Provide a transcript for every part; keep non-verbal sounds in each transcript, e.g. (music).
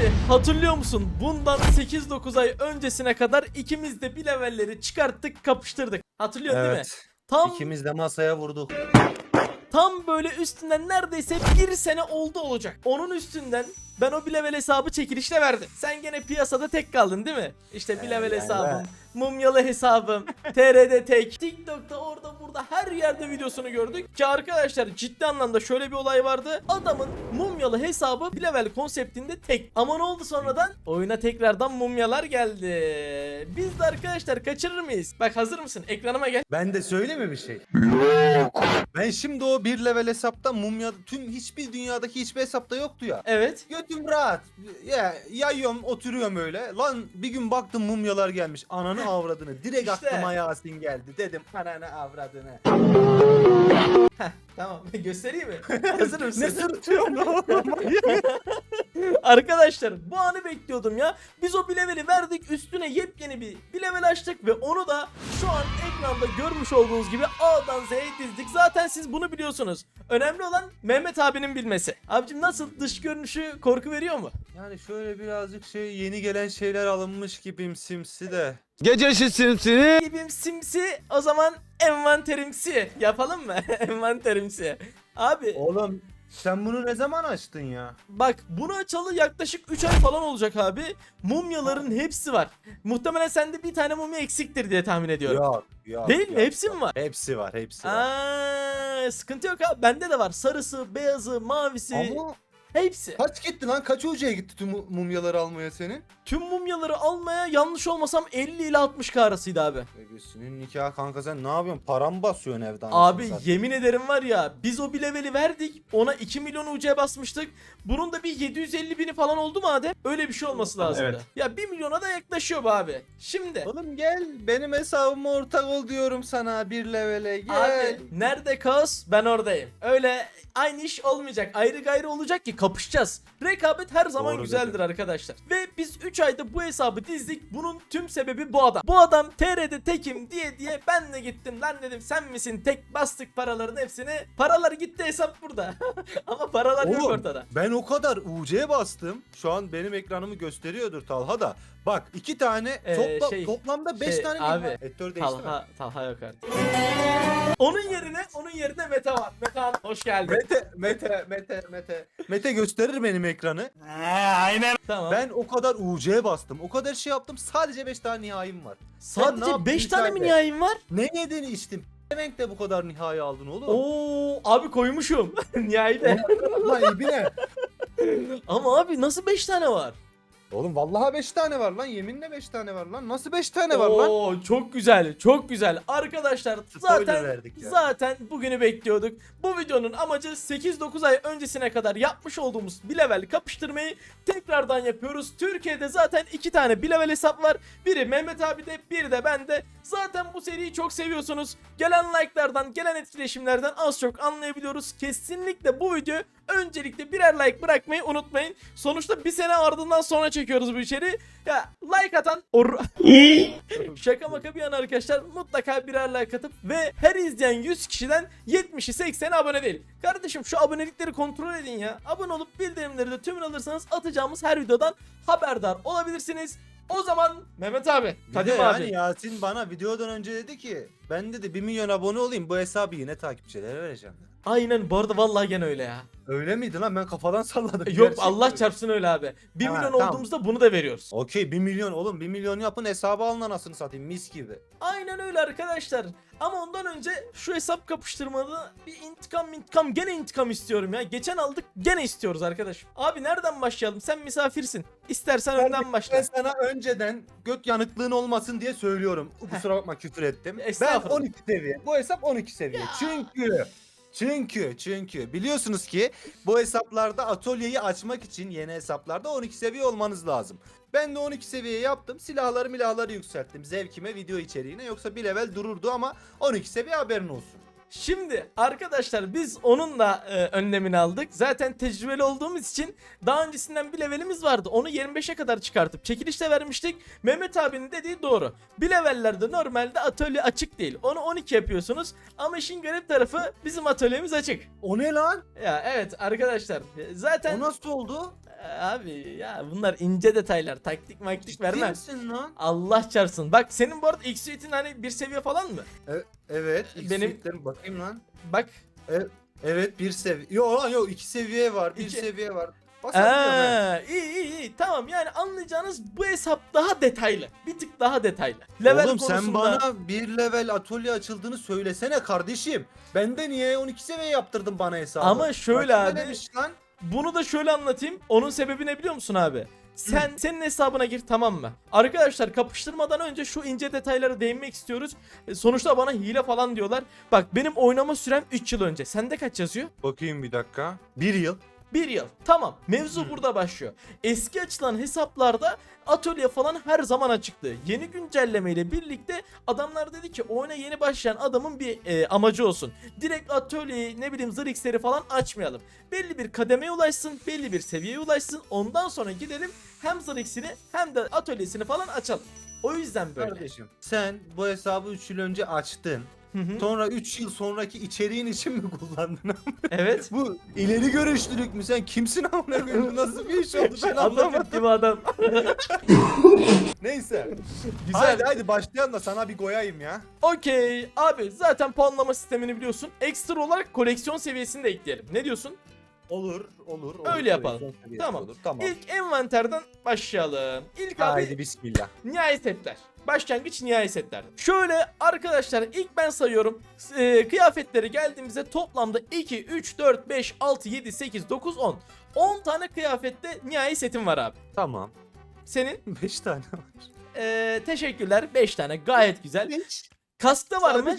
Abi hatırlıyor musun? Bundan 8-9 ay öncesine kadar ikimiz de bir levelleri çıkarttık kapıştırdık. Hatırlıyorsun değil mi? Evet. Tam İkimiz de masaya vurduk. tam böyle üstünden neredeyse bir sene oldu olacak. Onun üstünden ben o bir level hesabı çekilişle verdim. Sen gene piyasada tek kaldın değil mi? İşte bir Ee, level hesabım, mumyalı hesabım, (laughs) TR'de tek. TikTok'ta orada burada her yerde videosunu gördük. Ki arkadaşlar ciddi anlamda şöyle bir olay vardı. Adamın mumyalı hesabı bir level konseptinde tek. Ama ne oldu sonradan? Oyuna tekrardan mumyalar geldi. Biz de arkadaşlar kaçırır mıyız? Bak hazır mısın? Ekranıma gel. Ben de söyle mi bir şey? Ben şimdi o bir level hesapta mumya tüm hiçbir dünyadaki hiçbir hesapta yoktu ya. Evet. Götüm rahat. Ya yayıyorum oturuyorum öyle. Lan bir gün baktım mumyalar gelmiş. Ananı avradını. Direkt İşte. aklıma Yasin geldi. Dedim ananı avradını. Tamam (laughs) göstereyim mi? (laughs) Hazır mısın? ne sırıtıyorsun oğlum? (laughs) (laughs) Arkadaşlar bu anı bekliyordum ya. Biz o bileveli verdik üstüne yepyeni bir bilevel açtık ve onu da şu an ekranda görmüş olduğunuz gibi A'dan Z'ye dizdik. Zaten siz bunu biliyorsunuz. Önemli olan Mehmet abinin bilmesi. Abicim nasıl dış görünüşü korku veriyor mu? yani şöyle birazcık şey yeni gelen şeyler alınmış gibiyim simsi de. Gecesi simsini Gibim simsi o zaman envanterimsi yapalım mı? (laughs) envanterimsi. Abi Oğlum sen bunu ne zaman açtın ya? Bak bunu açalı yaklaşık 3 ay falan olacak abi. Mumyaların hepsi var. Muhtemelen sende bir tane mumya eksiktir diye tahmin ediyorum. Yok yok. Değil mi? yok, Hepsi yok. mi var? Hepsi var hepsi var. Aa, sıkıntı yok abi. Bende de var. Sarısı, beyazı, mavisi. Ama Hepsi. kaç gitti lan? Kaç hocaya gitti tüm mu- mumyaları almaya senin? Tüm mumyaları almaya yanlış olmasam 50 ile 60 arasıydı abi. Senin nikah kanka sen ne yapıyorsun? Param basıyorsun evde anasını Abi yemin ederim var ya biz o bir leveli verdik ona 2 milyon UC basmıştık. Bunun da bir 750 bini falan oldu mu Adem? Öyle bir şey olması lazım. Evet. Ya 1 milyona da yaklaşıyor bu abi. Şimdi Oğlum gel benim hesabıma ortak ol diyorum sana bir levele gel. Abi nerede kaos ben oradayım. Öyle aynı iş olmayacak. Ayrı gayrı olacak ki kapışacağız. Rekabet her zaman Doğru güzeldir dedin. arkadaşlar. Ve biz 3 ayda bu hesabı dizdik. Bunun tüm sebebi bu adam. Bu adam TR'de tekim diye diye ben de gittim. Lan dedim sen misin tek bastık paraların hepsini. Paralar gitti hesap burada. (laughs) Ama paralar yok Oğlum, ortada. Ben o kadar UC bastım. Şu an benim ekranımı gösteriyordur Talha da. Bak iki tane Ee, topla- şey, toplamda 5 şey, tane abi, abi, Editör değişti mi? Talha, Talha yok artık. onun yerine onun yerine Mete var. Mete hoş geldin. Mete, Mete, Mete, Mete. Mete gösterir benim ekranı. Tamam. Ben o kadar UC bastım. O kadar şey yaptım. Sadece 5 tane nihayim var. Sen ne Sadece yaptın 5 tane mi nihayim var? Ne yedin içtin? Demek de bu kadar nihai aldın oğlum. Oo abi koymuşum. (laughs) Nihayede. Lan ibine. Ama abi nasıl 5 tane var? Oğlum vallahi 5 tane var lan. Yeminle 5 tane var lan. Nasıl 5 tane var lan? Oo çok güzel, çok güzel. Arkadaşlar Spoiler zaten verdik ya. zaten bugünü bekliyorduk. Bu videonun amacı 8-9 ay öncesine kadar yapmış olduğumuz bir level kapıştırmayı tekrardan yapıyoruz. Türkiye'de zaten iki tane bir level hesap var. Biri Mehmet abi de, biri de bende. Zaten bu seriyi çok seviyorsunuz. Gelen like'lardan, gelen etkileşimlerden az çok anlayabiliyoruz. Kesinlikle bu video öncelikle birer like bırakmayı unutmayın. Sonuçta bir sene ardından sonra çekiyoruz bu içeriği. Ya like atan or (laughs) Şaka maka bir yana arkadaşlar mutlaka birer like atıp ve her izleyen 100 kişiden 70'i 80'i abone değil. Kardeşim şu abonelikleri kontrol edin ya. Abone olup bildirimleri de tümünü alırsanız atacağımız her videodan haberdar olabilirsiniz. O zaman Mehmet abi, Kadim yani abi. Yasin bana videodan önce dedi ki ben dedi 1 milyon abone olayım bu hesabı yine takipçilere vereceğim. Aynen bu arada vallahi gene öyle ya. Öyle miydi lan ben kafadan (laughs) salladım. Yok Gerçekten Allah öyle. çarpsın öyle abi. 1 Ha, milyon tamam. olduğumuzda bunu da veriyoruz. Okey 1 milyon oğlum 1 milyon yapın hesabı alın anasını satayım mis gibi. Aynen öyle arkadaşlar. Ama ondan önce şu hesap kapıştırmada bir intikam intikam gene intikam istiyorum ya. Geçen aldık gene istiyoruz arkadaş. Abi nereden başlayalım? Sen misafirsin. İstersen önden başla. Ben sana önceden göt yanıklığın olmasın diye söylüyorum. Kusura bakma küfür ettim. Ben Estağfurullah. 12 seviye. Bu hesap 12 seviye. Çünkü çünkü çünkü biliyorsunuz ki bu hesaplarda atölyeyi açmak için yeni hesaplarda 12 seviye olmanız lazım. Ben de 12 seviye yaptım. Silahları milahları yükselttim. Zevkime video içeriğine. Yoksa bir level dururdu ama 12 seviye haberin olsun. Şimdi arkadaşlar biz onun da e, önlemini aldık. Zaten tecrübeli olduğumuz için daha öncesinden bir levelimiz vardı. Onu 25'e kadar çıkartıp çekilişte vermiştik. Mehmet abinin dediği doğru. Bir levellerde normalde atölye açık değil. Onu 12 yapıyorsunuz. Ama işin garip tarafı bizim atölyemiz açık. O ne lan? Ya evet arkadaşlar e, zaten O nasıl oldu? Abi ya bunlar ince detaylar. Taktik maktik vermem. misin lan? Allah çarpsın. Bak senin bu arada X hani bir seviye falan mı? Evet. Benim- Benim bakayım lan. Bak. Evet bir seviye. Yok lan yok iki seviye var. Bir İki- seviye var. Basabiliyorum he. Aa, iyi iyi iyi. Tamam yani anlayacağınız bu hesap daha detaylı. Bir tık daha detaylı. Level Oğlum sen konusunda- bana bir level atölye açıldığını söylesene kardeşim. Ben de niye 12 seviye yaptırdın bana hesabı? Ama şöyle Bak, abi. ne demiş lan? Bunu da şöyle anlatayım. Onun sebebi ne biliyor musun abi? Sen senin hesabına gir tamam mı? Arkadaşlar kapıştırmadan önce şu ince detaylara değinmek istiyoruz. E, Sonuçta bana hile falan diyorlar. Bak benim oynama sürem 3 yıl önce. Sende kaç yazıyor? Bakayım bir dakika. Bir yıl. 1 yıl. Tamam. Mevzu burada başlıyor. Eski açılan hesaplarda atölye falan her zaman açıktı. Yeni güncellemeyle birlikte adamlar dedi ki oyuna yeni başlayan adamın bir e, amacı olsun. Direkt atölyeyi ne bileyim zır x'leri falan açmayalım. Belli bir kademeye ulaşsın, belli bir seviyeye ulaşsın. Ondan sonra gidelim hem zır x'ini hem de atölyesini falan açalım. O yüzden böyle. Kardeşim sen bu hesabı 3 yıl önce açtın. Hı hı. Sonra 3 yıl sonraki içeriğin için mi kullandın? (laughs) evet. bu ileri görüşlülük mü? Sen kimsin amına koyayım? Bu Nasıl bir iş oldu ben anlamadım. Gibi adam. (laughs) Neyse. Güzel. Haydi haydi başlayalım da sana bir koyayım ya. Okey abi zaten puanlama sistemini biliyorsun. Ekstra olarak koleksiyon seviyesini de ekleyelim. Ne diyorsun? Olur, olur. olur. Öyle yapalım. Tamam. Olur. Tamam. İlk envanterden başlayalım. İlk abi Haydi bismillah. nihai setler. Başlangıç nihai setler. Şöyle arkadaşlar ilk ben sayıyorum. Ee, kıyafetleri geldiğimizde toplamda 2, 3, 4, 5, 6, 7, 8, 9, 10. 10 tane kıyafette nihai setim var abi. Tamam. Senin (laughs) 5 tane var. ee, teşekkürler 5 tane gayet güzel. 5. Kaskta var mı?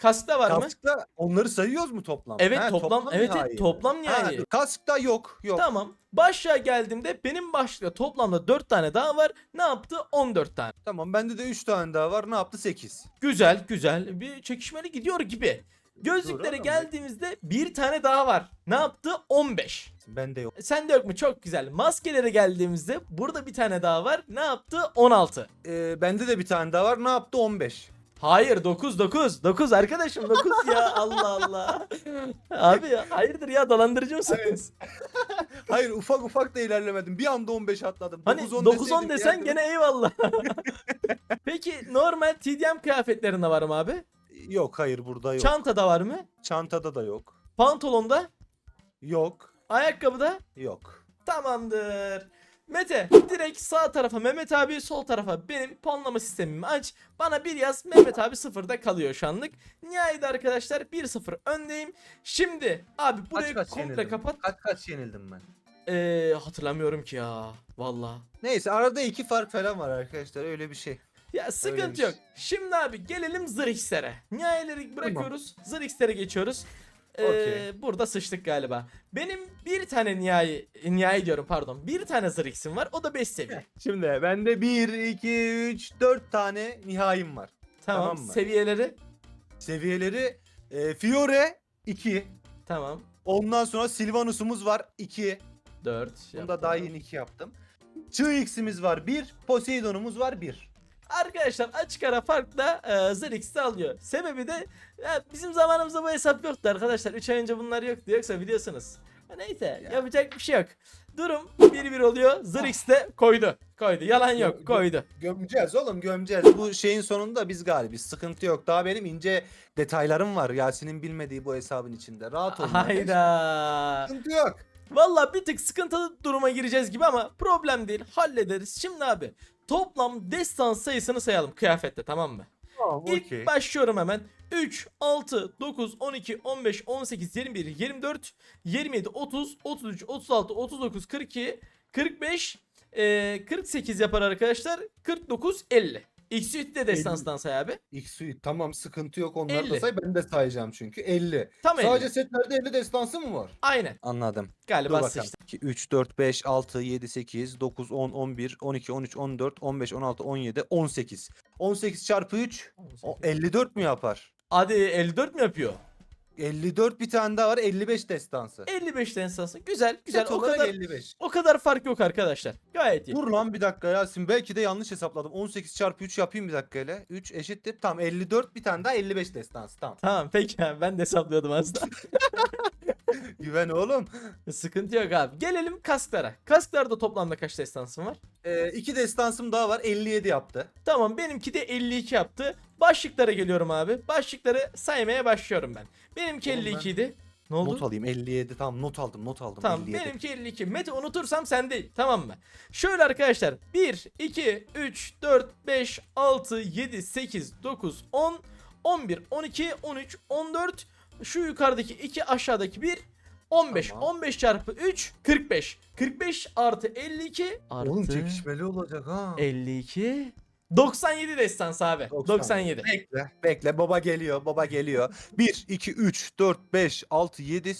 Kaskta var mı? Kaskta onları sayıyoruz mu toplam? Evet Ha, toplam, evet nihai. evet toplam Ha, nihai. dur, kaskta yok. Yok. Tamam. Başlığa geldiğimde benim başlığa toplamda 4 tane daha var. Ne yaptı? 14 tane. Tamam bende de 3 tane daha var. Ne yaptı? 8. Güzel güzel. Bir çekişmeli gidiyor gibi. Gözlüklere oğlum. geldiğimizde bir tane daha var. Ne yaptı? 15. Bende yok. Sende yok mu? Çok güzel. Maskelere geldiğimizde burada bir tane daha var. Ne yaptı? 16. Ee, bende de bir tane daha var. Ne yaptı? 15. Hayır 9 9 9 arkadaşım 9 ya Allah Allah. Abi ya, hayırdır ya dolandırıcı mısınız? (laughs) Hayır ufak ufak da ilerlemedim. Bir anda 15 atladım. Hani 9-10 9 10 deseydim desen diğer- gene eyvallah. (laughs) Peki normal TDM kıyafetlerinde var mı abi? Yok hayır burada yok. Çantada var mı? Çantada da yok. Pantolonda? Yok. Ayakkabıda? Yok. Tamamdır. Mete direkt sağ tarafa Mehmet abi sol tarafa benim puanlama sistemimi aç. Bana bir yaz Mehmet abi sıfırda kalıyor şu anlık. Nihayet arkadaşlar 1-0 öndeyim. Şimdi abi burayı kaç komple yenildim? kapat. Kaç kaç yenildim ben? Ee, hatırlamıyorum ki ya. Valla. Neyse arada iki fark falan var arkadaşlar öyle bir şey. Ya sıkıntı Öyleymiş. yok. Şimdi abi gelelim zırh X'lere. Nihayeleri bırakıyoruz. Zırh X'lere geçiyoruz. Ee, burada sıçtık galiba. Benim bir tane nihai, nihai diyorum pardon. Bir tane zırh X'im var. O da 5 seviye. Şimdi bende 1, 2, 3, 4 tane nihayim var. Tamam. Tamam mı? Seviyeleri. Seviyeleri e, Fiore 2. Tamam. Ondan sonra Sylvanus'umuz var 2. 4. Bunda daha yeni 2 yaptım. Çığ X'imiz var 1. Poseidon'umuz var 1. Arkadaşlar açık ara farkla e, zırh X'i alıyor. Sebebi de ya bizim zamanımızda bu hesap yoktu arkadaşlar. 3 ay önce bunlar yoktu. Yoksa biliyorsunuz. Neyse Ya. yapacak bir şey yok. Durum 1-1 oluyor. Zırh X de koydu. Koydu. Yalan yok. Koydu. Gömeceğiz oğlum gömeceğiz. Bu şeyin sonunda biz galibiz. Sıkıntı yok. Daha benim ince detaylarım var. Yasin'in bilmediği bu hesabın içinde. Rahat olun. Hayda. Sıkıntı yok. Valla bir tık sıkıntılı duruma gireceğiz gibi ama problem değil. Hallederiz. Şimdi abi toplam destan sayısını sayalım kıyafette tamam mı? Tamam İlk okey. başlıyorum hemen. 3, 6, 9, 12, 15, 18, 21, 24, 27, 30, 33, 36, 39, 42, 45, eee, 48 yapar arkadaşlar. 49, 50. X-Suite de destanstan say abi. X-Suite tamam sıkıntı yok onları 50. da say ben de sayacağım çünkü 50. Tam 50. Sadece setlerde 50 destansı mı var? Aynen. Anladım. Galiba bakalım. sıçtı. 2, 3, 4, 5, 6, 7, 8, 9, 10, 11, 12, 13, 14, 15, 16, 17, 18. 18 çarpı 3 o 54 mü yapar? Hadi 54 mi yapıyor? 54 bir tane daha var 55 destansı. 55 destansı. Güzel güzel. Set O kadar 55. o kadar fark yok arkadaşlar. Gayet iyi. Dur lan bir dakika Yasin belki de yanlış hesapladım. 18 çarpı 3 yapayım bir dakika hele. 3 eşittir. Tamam 54 bir tane daha 55 destansı tamam. Tamam peki abi ben de hesaplıyordum aslında. (laughs) (laughs) Güven oğlum. Sıkıntı yok abi. Gelelim kasklara. Kasklarda toplamda kaç destansın var? Ee, iki destansım daha var. 57 yaptı. Tamam benimki de 52 yaptı. Başlıklara geliyorum abi. Başlıkları saymaya başlıyorum ben. Benimki Oğlum ben 52 idi. Ne oldu? Not alayım 57 tamam not aldım not aldım Tamam 57. benimki 52. Mete unutursam sen değil. Tamam mı? Şöyle arkadaşlar. 1, 2, 3, 4, 5, 6, 7, 8, 9, 10, 11, 12, 13, 14. Şu yukarıdaki 2 aşağıdaki 1. 15. Tamam. 15 çarpı 3 45. 45 artı 52 artı Oğlum çekişmeli olacak ha. 52 97 destans abi. 97. Bekle bekle baba geliyor baba geliyor. 1 2 3 4 5 6 7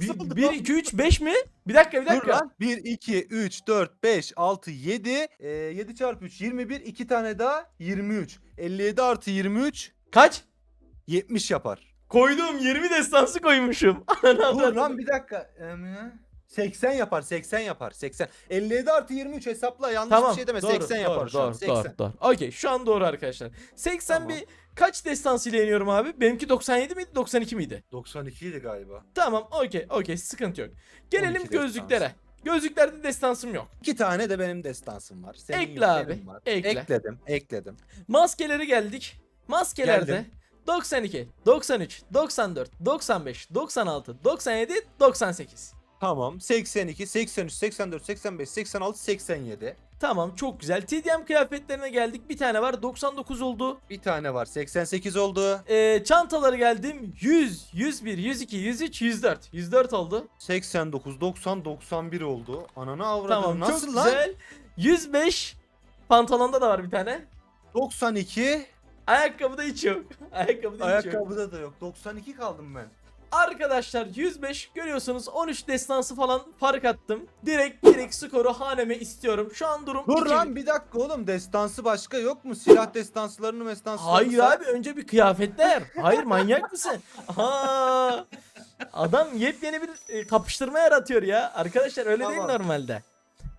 1, 1 2 3 5 mi? Bir dakika bir Dur dakika. lan. 1 2 3 4 5 6 7 ee, 7 çarpı 3 21 2 tane daha 23. 57 artı 23 Kaç? 70 yapar. Koydum 20 destansı koymuşum. (laughs) Dur lan bir dakika. Em, 80 yapar 80 yapar 80. 57 artı 23 hesapla yanlış Tamam. bir şey deme doğru, 80 yapar doğru, şu an. doğru, 80. Doğru, doğru. Okey şu an doğru arkadaşlar. 80 Tamam. bir kaç destans ile iniyorum abi? Benimki 97 miydi 92 miydi? 92 idi galiba. Tamam okey okey sıkıntı yok. Gelelim 12 gözlüklere. Gözlüklerde destansım yok. İki tane de benim destansım var. Senin Ekle yok, abi, var. ekle. Ekledim, ekledim. Maskeleri geldik. Maskelerde Geldim. 92, 93, 94, 95, 96, 97, 98. Tamam. 82, 83, 84, 85, 86, 87. Tamam çok güzel. TDM kıyafetlerine geldik. Bir tane var 99 oldu. Bir tane var. 88 oldu. Ee, çantaları geldim 100, 101, 102, 103, 104. 104 oldu. 89, 90, 91 oldu. Ananı avradım. Tamam Nasıl çok lan? güzel. 105 pantolonda da var bir tane. 92. Ayakkabıda hiç yok. (laughs) Ayakkabıda hiç yok. Ayakkabıda da yok. 92 kaldım ben. Arkadaşlar 105 görüyorsunuz 13 destansı falan fark attım. Direkt direkt skoru haneme istiyorum. Şu an durum Dur 2-1. lan bir dakika oğlum. Destansı başka yok mu? Silah destanslarını mestanslarını Hayır say. abi önce bir kıyafetler. Hayır manyak mısın? Aa, adam yepyeni bir e, kapıştırma yaratıyor ya. Arkadaşlar öyle değil Tamam. normalde.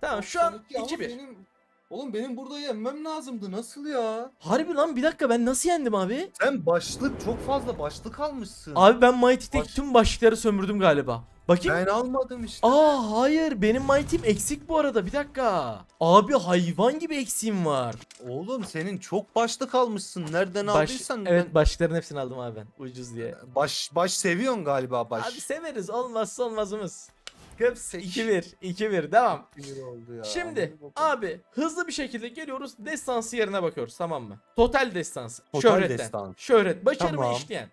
Tamam şu an 92 ama 2-1. Benim... Oğlum benim burada yenmem lazımdı. Nasıl ya? Harbi lan bir dakika ben nasıl yendim abi? Sen başlık çok fazla başlık almışsın. Abi ben Mighty'deki Baş- tüm başlıkları sömürdüm galiba. Bakayım. Ben almadım işte. Aa hayır benim Mighty'm eksik bu arada bir dakika. Abi hayvan gibi eksiğim var. Oğlum senin çok başlık almışsın. Nereden Baş, aldıysan evet ben- başlıkların hepsini aldım abi ben ucuz diye. baş baş seviyorsun galiba baş. Abi severiz olmazsa olmazımız. Kıps Seç. 2-1 2-1 devam. Oldu ya. Şimdi abi hızlı bir şekilde geliyoruz destansı yerine bakıyoruz tamam mı? Total destansı. Total Şöhretten. destans. Şöhret. Başarımı Tamam. işleyen.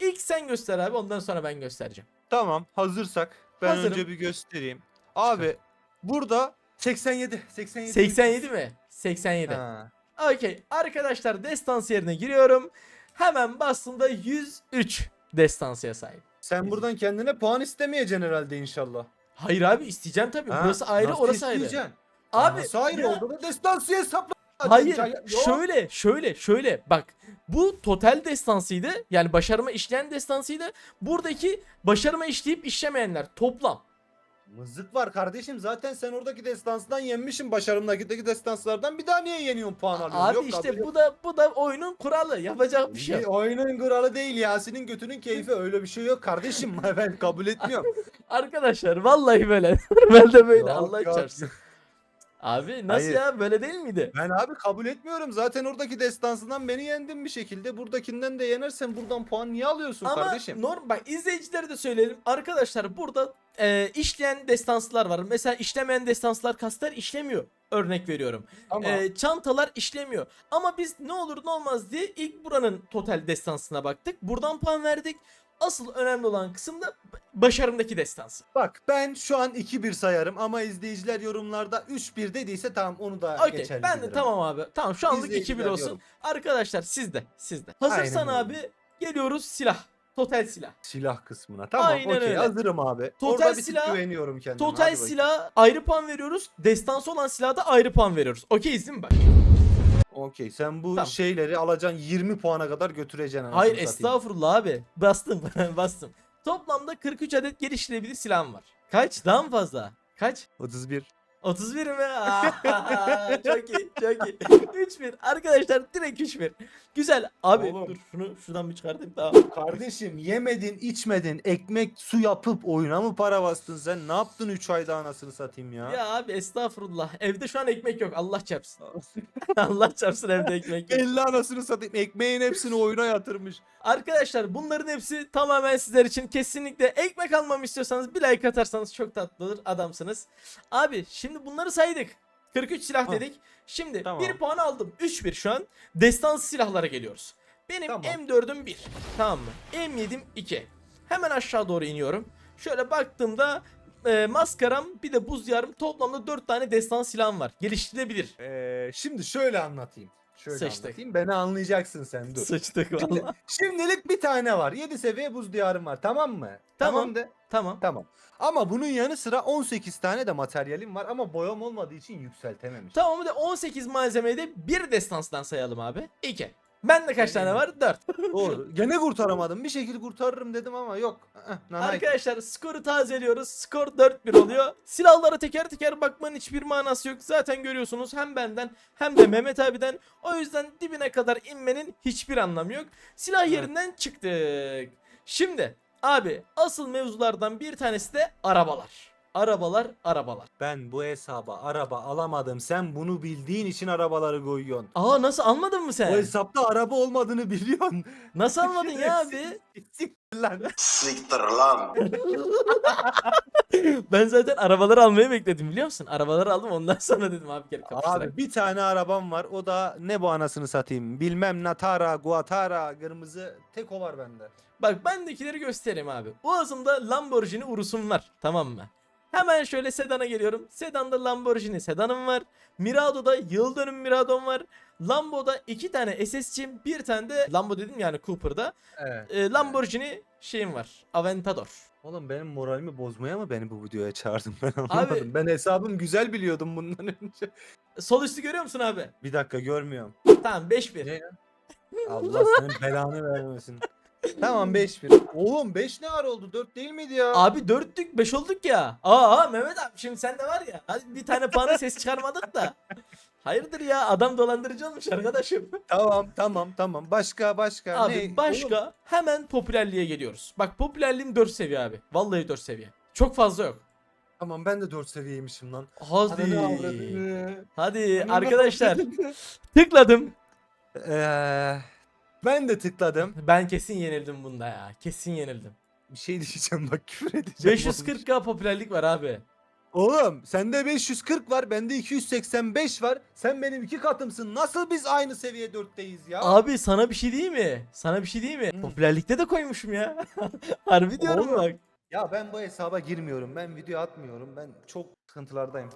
İlk sen göster abi ondan sonra ben göstereceğim. Tamam hazırsak ben Hazırım. önce bir göstereyim. Abi burada 87 87 87 mi? 87. Ha. Okey arkadaşlar destansı yerine giriyorum. Hemen bastığımda 103 destansıya sahip. Sen buradan kendine puan istemeyeceksin herhalde inşallah. Hayır abi isteyeceğim tabii. Ha, Burası ayrı nasıl orası ayrı. isteyeceksin? Abi Nasıl ayrı ya- oldu da destansiye hesapla. Hayır Yok. şöyle şöyle şöyle bak bu total destansıydı yani başarıma işleyen destansıydı buradaki başarıma işleyip işlemeyenler toplam Mızık var kardeşim. Zaten sen oradaki destansdan yenmişsin başarımdaki destanslardan. Bir daha niye yeniyorsun puan alıyorsun? abi Yok, işte bu da bu da oyunun kuralı. Yapacak bir şey yok. oyunun kuralı değil. Yasin'in götünün keyfi. Öyle bir şey yok kardeşim. (laughs) Ben kabul etmiyorum. arkadaşlar vallahi böyle. (laughs) Ben de böyle. Allah çarpsın abi nasıl Hayır. ya böyle değil miydi Ben abi kabul etmiyorum zaten oradaki destansından beni yendin bir şekilde buradakinden de yenersen buradan puan niye alıyorsun ama kardeşim? normal bak izleyicilere de söyleyelim arkadaşlar burada e, işleyen destanslar var mesela işlemeyen destanslar kaslar işlemiyor örnek veriyorum Ama Ee, çantalar işlemiyor. Ama biz ne olur ne olmaz diye ilk buranın total destansına baktık. Buradan puan verdik. Asıl önemli olan kısım da başarımdaki destansı. bak ben şu an 2-1 sayarım ama izleyiciler yorumlarda 3-1 dediyse tamam onu da Okey geçerli ben de bilirim. tamam abi. Tamam şu anlık İzleyiciler 2-1 olsun. yorum. Arkadaşlar sizde sizde. Hazırsan Aynen abi geliyoruz silah. Total silah. Silah kısmına. Tamam Aynen okey hazırım abi. Total Orada bir silah- güveniyorum kendime. Total silah ayrı puan veriyoruz. Destansı olan silaha da ayrı puan veriyoruz. Okeyiz değil mi bak? Okey sen bu Tamam. şeyleri alacaksın 20 puana kadar götüreceksin. anasını Hayır satayım. estağfurullah abi. (laughs) Bastım (laughs) bastım. Toplamda 43 adet geliştirebilir silahım var. Kaç? Daha mı fazla? Kaç? 31. 31 mi? (laughs) Çok iyi çok iyi. (laughs) 3-1 arkadaşlar direkt 3-1. Güzel abi Oğlum. dur şunu şuradan bir çıkartayım tamam. Kardeşim yemedin içmedin ekmek su yapıp oyuna mı para bastın sen? Ne yaptın 3 ayda anasını satayım ya? Ya abi estağfurullah evde şu an ekmek yok Allah çarpsın. (laughs) Allah çarpsın evde ekmek yok. 50 anasını satayım ekmeğin hepsini oyuna yatırmış. Arkadaşlar bunların hepsi tamamen sizler için kesinlikle ekmek almamı istiyorsanız bir like atarsanız çok tatlı olur adamsınız. Abi şimdi bunları saydık. 43 silah Ha. dedik. Şimdi Tamam. 1 puan aldım. 3-1 şu an. Destansı silahlara geliyoruz. Benim Tamam. M4'üm 1. Tamam mı? M7'im 2. Hemen aşağı doğru iniyorum. Şöyle baktığımda e, maskaram bir de buz yarım toplamda 4 tane destan silahım var. Geliştirilebilir. Ee, şimdi şöyle anlatayım. Şöyle Sıçtık. anlatayım. Beni anlayacaksın sen dur. Sıçtık Şimdi- valla. Şimdilik bir tane var. 7 seviye buz diyarım var. Tamam mı? Tamam. de. Tamam. Tamam. Ama bunun yanı sıra 18 tane de materyalim var ama boyam olmadığı için yükseltememiş. Tamam de 18 malzemeyi de bir destanstan sayalım abi. 2. Bende kaç tane var? 4. (laughs) Doğru. Gene kurtaramadım. Bir şekilde kurtarırım dedim ama yok. Nanay. Arkadaşlar skoru tazeliyoruz. Skor 4-1 oluyor. Silahlara teker teker bakmanın hiçbir manası yok. Zaten görüyorsunuz hem benden hem de Mehmet abiden. O yüzden dibine kadar inmenin hiçbir anlamı yok. Silah yerinden çıktık. Şimdi abi asıl mevzulardan bir tanesi de arabalar. Arabalar, arabalar. Ben bu hesaba araba alamadım. Sen bunu bildiğin için arabaları koyuyorsun. Aa nasıl almadın mı Bu sen? hesapta araba olmadığını biliyorsun. Nasıl almadın ya (laughs) abi? Siktir lan. Siktir lan. (laughs) Ben zaten arabaları almayı bekledim biliyor musun? Arabaları aldım ondan sonra dedim abi gel kapıştırak. Abi bir tane arabam var. O da ne bu anasını satayım. Bilmem Natara, Guatara, kırmızı. Tek o var bende. Bak bendekileri göstereyim abi. Boğazımda Lamborghini Urus'um var tamam mı? Hemen şöyle sedana geliyorum. Sedanda Lamborghini sedanım var. Mirado'da yıl dönüm Mirado'm var. Lambo'da iki tane SS'cim bir tane de Lambo dedim yani Cooper'da. Evet. e, Lamborghini şeyim var. Aventador. Oğlum benim moralimi bozmaya mı beni bu videoya çağırdın ben anlamadım. Abi- Ben hesabım güzel biliyordum bundan önce. Sol üstü görüyor musun abi? Bir dakika görmüyorum. Tamam 5-1. Ne ya? Allah senin belanı vermesin. Tamam 5-1. Oğlum 5 ne ara oldu? 4 değil miydi ya? Abi dörtlük 5 olduk ya. Aa Mehmet abi şimdi sen de var ya. Hadi bir tane puanı ses çıkarmadık da. Hayırdır ya adam dolandırıcı olmuş arkadaşım. Tamam tamam tamam. Başka başka. Abi ne? başka Oğlum, hemen popülerliğe geliyoruz. Bak popülerliğim 4 seviye abi. Vallahi 4 seviye. Çok fazla yok. tamam ben de 4 seviyeymişim lan. Hadi. Ananı avradını. Hadi Ananı arkadaşlar tıkladım. Eee, ben de tıkladım. Ben kesin yenildim bunda ya. Kesin yenildim. Bir şey diyeceğim bak küfür edeceğim. 540k popülerlik var abi. Oğlum sende 540 var bende 285 var. Sen benim iki katımsın. Nasıl biz aynı seviye 4'teyiz ya? Abi sana bir şey değil mi? Sana bir şey değil mi? Hı. Popülerlikte de koymuşum ya. (laughs) Harbi diyorum Oğlum. bak. Ya ben bu hesaba girmiyorum. Ben video atmıyorum. Ben çok sıkıntılardayım.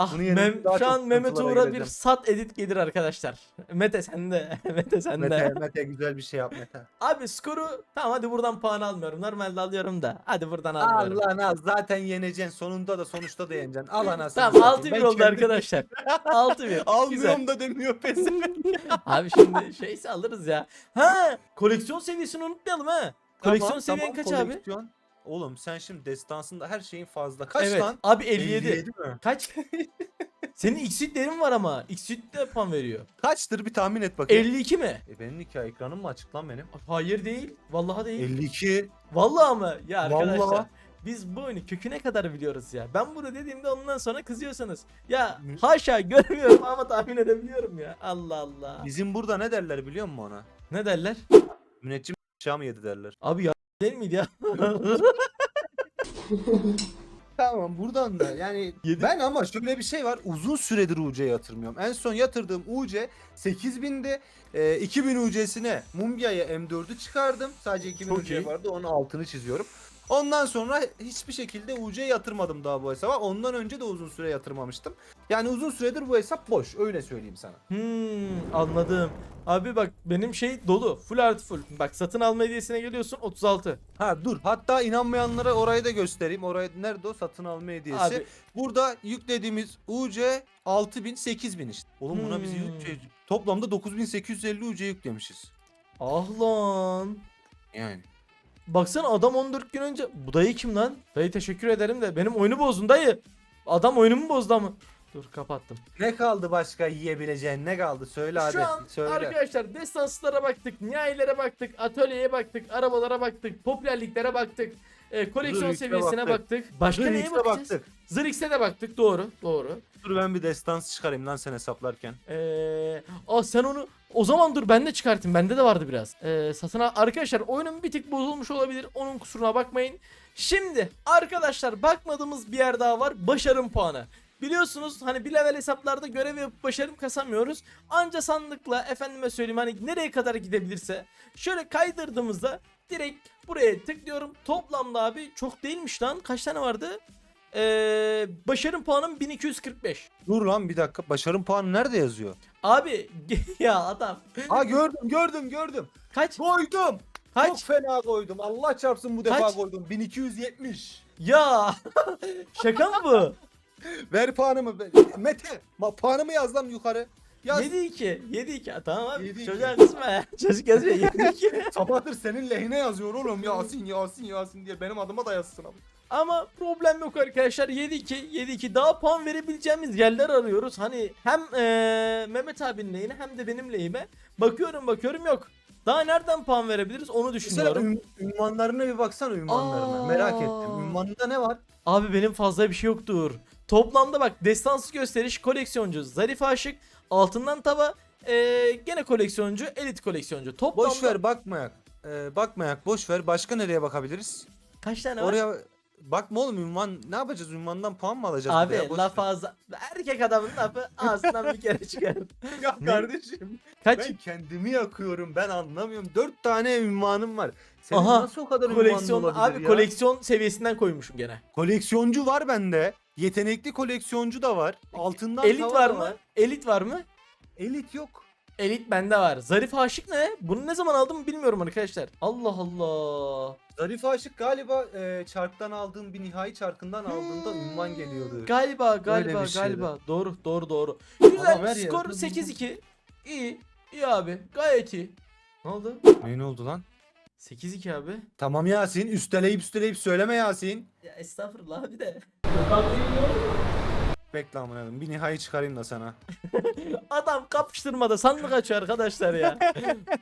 Ah Bunu yenip Mem- daha şu çok an Mehmet sıkıntılara Uğur'a bir gireceğim. sat edit gelir arkadaşlar. (laughs) Mete sende. (laughs) Mete sende. Mete, Mete güzel bir şey yap Mete. (laughs) Abi skoru tamam hadi buradan puan almıyorum. Normalde alıyorum da. Hadi buradan almıyorum. Allah naz zaten yeneceksin. Sonunda da sonuçta da yeneceksin. Al anasını. Tamam satayım. 6-1 Ben oldu kendim- arkadaşlar. 6-1. Güzel. Almıyorum da demiyor pezevenk. Abi şimdi şeyse alırız ya. Ha, koleksiyon seviyesini unutmayalım ha. Koleksiyon seviyen kaç abi? koleksiyon. Oğlum sen şimdi destansında her şeyin fazla. Kaç evet. lan? Abi 57. mi? Kaç? (laughs) Senin Xsuite'lerin var ama. Xsuite de puan veriyor. Kaçtır bir tahmin et bakayım. 52 mi? E benim hikaye ekranım mı açık lan benim? Hayır değil. Vallahi değil. 52. Vallahi mı? Ya arkadaşlar. Vallahi. Biz bu oyunu köküne kadar biliyoruz ya. Ben bunu dediğimde ondan sonra kızıyorsunuz. Ya haşa görmüyorum ama tahmin edebiliyorum ya. Allah Allah. Bizim burada ne derler biliyor musun ona? Ne derler? Müneccim mı yedi derler. Abi ya değil miydi ya? (laughs) Tamam buradan da yani Yedi. ben ama şöyle bir şey var uzun süredir UC'ye yatırmıyorum. En son yatırdığım UC 8000'di. E, 2000 UC'sine Mumbia'ya M4'ü çıkardım. Sadece 2000 Çok UC iyi. vardı onun altını çiziyorum. Ondan sonra hiçbir şekilde UC yatırmadım daha bu hesaba. Ondan önce de uzun süre yatırmamıştım. Yani uzun süredir bu hesap boş öyle söyleyeyim sana. Hmm, anladım. Abi bak benim şey dolu. Full artı full. Bak satın alma hediyesine geliyorsun 36. Ha dur hatta inanmayanlara orayı da göstereyim. Orayı nerede o satın alma hediyesi. Abi Burada yüklediğimiz UC 6000 8000 işte. Oğlum buna biz Hmm. yük- toplamda 9850 UC yüklemişiz. ah lan. Yani. Baksana adam 14 gün önce. Bu dayı kim lan? Dayı teşekkür ederim de benim oyunu bozdun dayı. Adam oyunumu bozdu ama. Dur kapattım. Ne kaldı başka yiyebileceğin ne kaldı söyle hadi. Şu an söyle. arkadaşlar destanslara baktık, nihayelere baktık, atölyeye baktık, arabalara baktık, popülerliklere baktık, e, koleksiyon Zırhx'e seviyesine baktık. baktık. Başka Dur, neye bakacağız? baktık. Zırhx'e de baktık doğru doğru. Dur ben bir destans çıkarayım lan sen hesaplarken. Ee, aa sen onu o zaman dur ben de çıkartayım. Bende de vardı biraz. Ee, satın al- arkadaşlar oyunun bir tık bozulmuş olabilir. Onun kusuruna bakmayın. Şimdi arkadaşlar bakmadığımız bir yer daha var. Başarım puanı. Biliyorsunuz hani bir level hesaplarda görev yapıp başarım kasamıyoruz. Anca sandıkla efendime söyleyeyim hani nereye kadar gidebilirse şöyle kaydırdığımızda direkt buraya tıklıyorum. Toplamda abi çok değilmiş lan. Kaç tane vardı? Ee, başarım puanım 1245. Dur lan bir dakika başarım puanı nerede yazıyor? Abi (laughs) ya adam Ha gördüm gördüm gördüm. kaç Koydum. kaç Çok fena koydum. Allah çarpsın bu defa Kaç? koydum. 1270. ya (laughs) şaka mı bu? (laughs) Ver puanımı. ver. Mete ma, puanımı yaz lan yukarı. Yaz. 7 2 7 2 tamam abi 7-2. çocuğa kızma ya (laughs) çocuk yazıyor 7 2 Sabahtır senin lehine yazıyor oğlum. Yasin Yasin Yasin diye benim adıma da yazsın abi. ama problem yok arkadaşlar 7 2 7 2 daha puan verebileceğimiz yerler arıyoruz hani hem eee, Mehmet abinin lehine hem de benim lehime bakıyorum bakıyorum yok daha nereden puan verebiliriz onu Mesela düşünüyorum ün, ünvanlarına bir baksana ünvanlarına. Aa. Merak ettim. Ünvanında ne var? Abi benim fazla bir şey yoktur toplamda bak destansı gösteriş koleksiyoncu zarif aşık altından tava eee, gene koleksiyoncu elit koleksiyoncu toplamda Boş ver bakmayak. Ee, bakmayak boş ver. Başka nereye bakabiliriz? kaç tane var? Oraya bakma oğlum ünvan ne yapacağız? Ünvandan puan mı alacağız? Abi ya? Laf ağzı erkek adamın lafı ağzından bir kere çıkar. (laughs) Ya kardeşim Kaç ben kendimi yakıyorum ben anlamıyorum. Dört tane ünvanım var. Senin Aha, nasıl o kadar koleksiyon ünvanın olabilir abi ya? koleksiyon seviyesinden koymuşum gene. Koleksiyoncu var bende. Yetenekli koleksiyoncu da var. Altından Elit var da mı? Elit var mı? Elit yok. Elit bende var. Zarif aşık ne? Bunu ne zaman aldım bilmiyorum arkadaşlar. Allah Allah. Zarif Aşık galiba e, çarktan aldığın bir nihai çarkından aldığında Hmm. ünvan geliyordu. Galiba galiba bir şeydi. galiba. Doğru doğru doğru. Güzel skor yerde 8-2. İyi. İyi abi. Gayet iyi. Ne oldu? Ne oldu lan? 8-2 abi. Tamam Yasin üsteleyip üsteleyip söyleme Yasin. Ya estağfurullah abi de. Bekle amına koyayım, bir nihai çıkarayım da sana. (laughs) Adam kapıştırmada sandık açıyor arkadaşlar ya.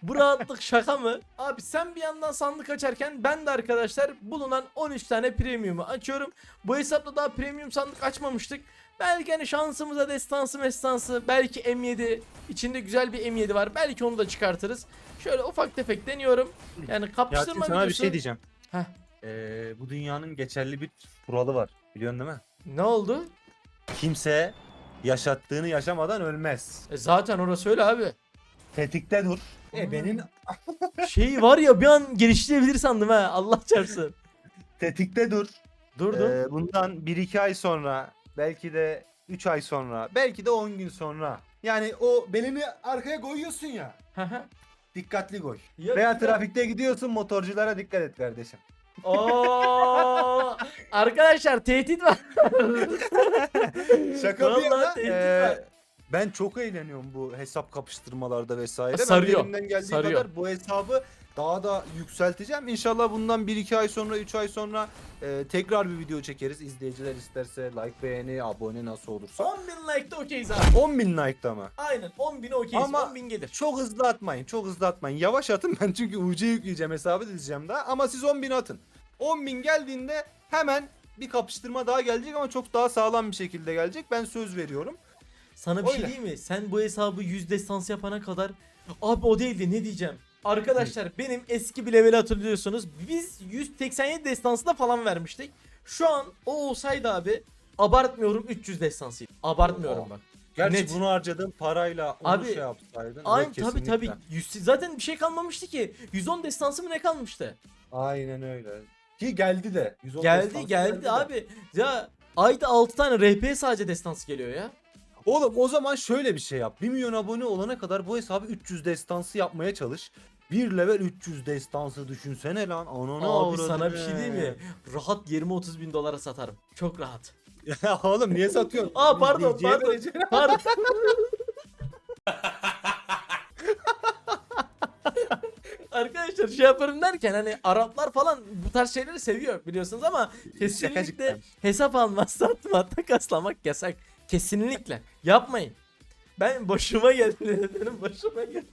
Bu rahatlık şaka mı? Abi sen bir yandan sandık açarken ben de arkadaşlar bulunan 13 tane premium'u açıyorum. Bu hesapta daha premium sandık açmamıştık. Belki hani şansımıza destansı mestansı belki M7 içinde güzel bir M7 var. Belki onu da çıkartırız. Şöyle ufak tefek deniyorum. Yani Yasin kapıştırma sana bir videosu- şey diyeceğim. Heh. Ee, bu dünyanın geçerli bir kuralı var. Biliyorsun değil mi? Ne oldu? Kimse yaşattığını yaşamadan ölmez. E zaten orası öyle abi. Tetikte dur. Aa. E benim (laughs) Şey var ya bir an geliştirebilir sandım ha. Allah çarpsın. tetikte dur. Durdum. Ee, bundan 1-2 ay sonra belki de 3 ay sonra belki de 10 gün sonra. Yani o belini arkaya koyuyorsun ya. Dikkatli koy. Ya- Veya trafikte gidiyorsun motorculara dikkat et kardeşim. Oo, arkadaşlar tehdit var. Şaka bir Vallahi yana. tehdit ee, var. ben çok eğleniyorum bu hesap kapıştırmalarda vesaire. Sarıyor, Ben elimden geldiği sarıyor. kadar bu hesabı daha da yükselteceğim. İnşallah bundan 1-2 ay sonra 3 ay sonra e, tekrar bir video çekeriz. İzleyiciler isterse like beğeni abone nasıl olursa. 10 bin like'da okeyiz abi. 10 bin like'da mı? Aynen 10 bin okeyiz. Ama- 10 bin gelir. Çok hızlı atmayın. Çok hızlı atmayın. Yavaş atın ben çünkü UC yükleyeceğim hesabı dizeceğim daha. Ama siz 10 bin atın. 10 bin geldiğinde hemen bir kapıştırma daha gelecek ama çok daha sağlam bir şekilde gelecek. Ben söz veriyorum. Sana bir şey Öyle. diyeyim mi? Sen bu hesabı 100 destans yapana kadar abi o değildi ne diyeceğim? Arkadaşlar benim eski bir leveli hatırlıyorsunuz. Biz 187 destansında falan vermiştik. Şu an o olsaydı abi abartmıyorum 300 destansıydı. Abartmıyorum bak. Gerçi Net. bunu harcadığın parayla onu Abi, şey yapsaydın. Aynen tabi tabi. 100 zaten bir şey kalmamıştı ki. 110 destansı mı ne kalmıştı? Aynen öyle. Ki geldi de. 110 Geldi destansı geldi de. abi. Ya ayda 6 tane RP sadece destansı geliyor ya. Oğlum o zaman şöyle bir şey yap. 1 milyon abone olana kadar bu hesabı 300 destansı yapmaya çalış. Bir level 300 destansı düşünsene lan. Ananı Abi sana avradını. bir şey diyeyim mi? Rahat 20-30 bin dolara satarım. Çok rahat. ya oğlum niye satıyorsun? Aa pardon İzleyiciye pardon. vereceksin. (laughs) pardon. Arkadaşlar şey yaparım derken hani Araplar falan bu tarz şeyleri seviyor biliyorsunuz ama kesinlikle hesap almak, (laughs) satma, takaslamak yasak. Kesinlikle. Yapmayın. Ben başıma geldi. (laughs) Benim başıma geldi.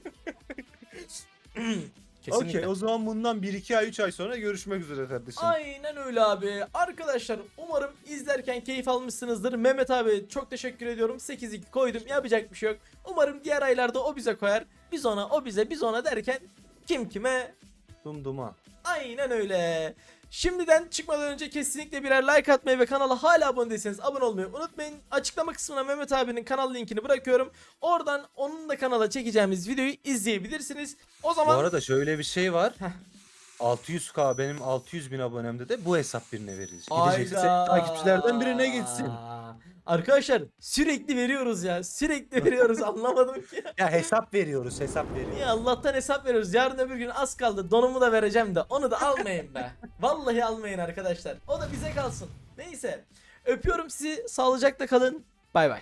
Kesinlikle. Okey o zaman bundan 1-2 ay 3 ay sonra görüşmek üzere kardeşim. Aynen öyle abi. Arkadaşlar umarım izlerken keyif almışsınızdır. Mehmet abi çok teşekkür ediyorum. 8-2 koydum. Yapacak bir şey yok. Umarım diğer aylarda o bize koyar. Biz ona, o bize, biz ona derken kim kime Dumduma. Aynen öyle. Şimdiden çıkmadan önce kesinlikle birer like atmayı ve kanala hala abone değilseniz abone olmayı unutmayın. Açıklama kısmına Mehmet abinin kanal linkini bırakıyorum. Oradan onun da kanala çekeceğimiz videoyu izleyebilirsiniz. O Bu zaman arada şöyle bir şey var. Heh. 600k benim 600 bin abonemde de bu hesap birine. Ayda. Gidecekse takipçilerden birine gitsin. Arkadaşlar sürekli veriyoruz ya. Sürekli (laughs) veriyoruz anlamadım ki. Ya hesap veriyoruz hesap veriyoruz. Ya Allah'tan hesap veriyoruz. Yarın öbür gün az kaldı. Donumu da vereceğim de. Onu da almayın be. Vallahi almayın arkadaşlar. O da bize kalsın. Neyse. Öpüyorum sizi. Sağlıcakla kalın. Bay bay.